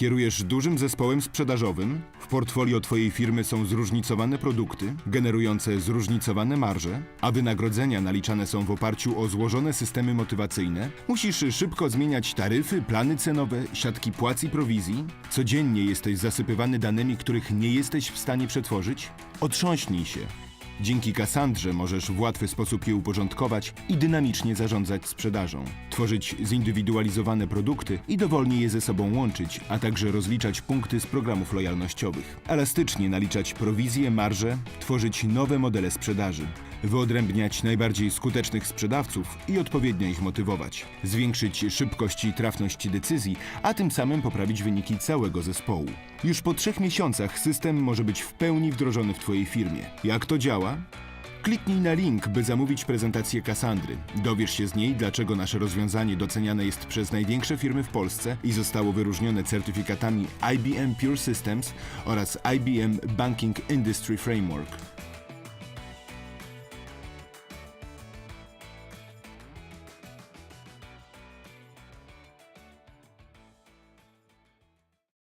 Kierujesz dużym zespołem sprzedażowym? W portfolio Twojej firmy są zróżnicowane produkty, generujące zróżnicowane marże, a wynagrodzenia naliczane są w oparciu o złożone systemy motywacyjne? Musisz szybko zmieniać taryfy, plany cenowe, siatki płac i prowizji? Codziennie jesteś zasypywany danymi, których nie jesteś w stanie przetworzyć? Otrząśnij się. Dzięki Cassandrze możesz w łatwy sposób je uporządkować i dynamicznie zarządzać sprzedażą, tworzyć zindywidualizowane produkty i dowolnie je ze sobą łączyć, a także rozliczać punkty z programów lojalnościowych, elastycznie naliczać prowizje, marże, tworzyć nowe modele sprzedaży, wyodrębniać najbardziej skutecznych sprzedawców i odpowiednio ich motywować, zwiększyć szybkość i trafność decyzji, a tym samym poprawić wyniki całego zespołu. Już po trzech miesiącach system może być w pełni wdrożony w Twojej firmie. Jak to działa? Kliknij na link, by zamówić prezentację Cassandry. Dowiesz się z niej, dlaczego nasze rozwiązanie doceniane jest przez największe firmy w Polsce i zostało wyróżnione certyfikatami IBM Pure Systems oraz IBM Banking Industry Framework.